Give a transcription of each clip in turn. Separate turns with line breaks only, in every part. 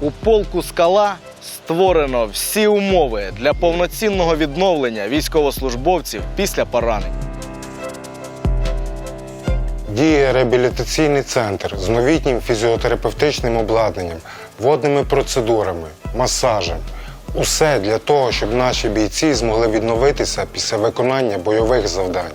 У полку скала створено всі умови для повноцінного відновлення військовослужбовців після поранень.
Діє реабілітаційний центр з новітнім фізіотерапевтичним обладнанням, водними процедурами, масажем. Усе для того, щоб наші бійці змогли відновитися після виконання бойових завдань.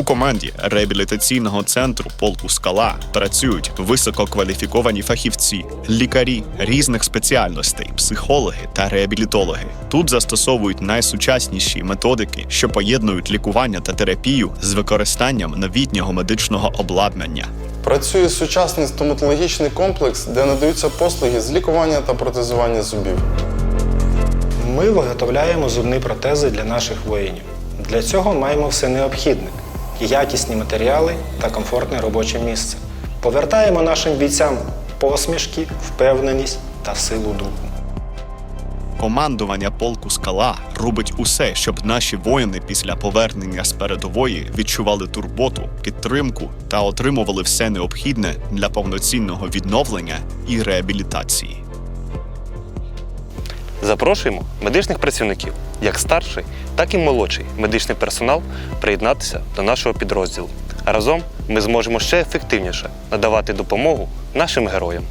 У команді реабілітаційного центру полку Скала працюють висококваліфіковані фахівці, лікарі різних спеціальностей, психологи та реабілітологи. Тут застосовують найсучасніші методики, що поєднують лікування та терапію з використанням новітнього медичного обладнання.
Працює сучасний стоматологічний комплекс, де надаються послуги з лікування та протезування зубів.
Ми виготовляємо зубні протези для наших воїнів. Для цього маємо все необхідне: якісні матеріали та комфортне робоче місце. Повертаємо нашим бійцям посмішки, впевненість та силу духу.
Командування полку Скала робить усе, щоб наші воїни після повернення з передової відчували турботу, підтримку та отримували все необхідне для повноцінного відновлення і реабілітації.
Запрошуємо медичних працівників, як старший, так і молодший медичний персонал приєднатися до нашого підрозділу. Разом ми зможемо ще ефективніше надавати допомогу нашим героям.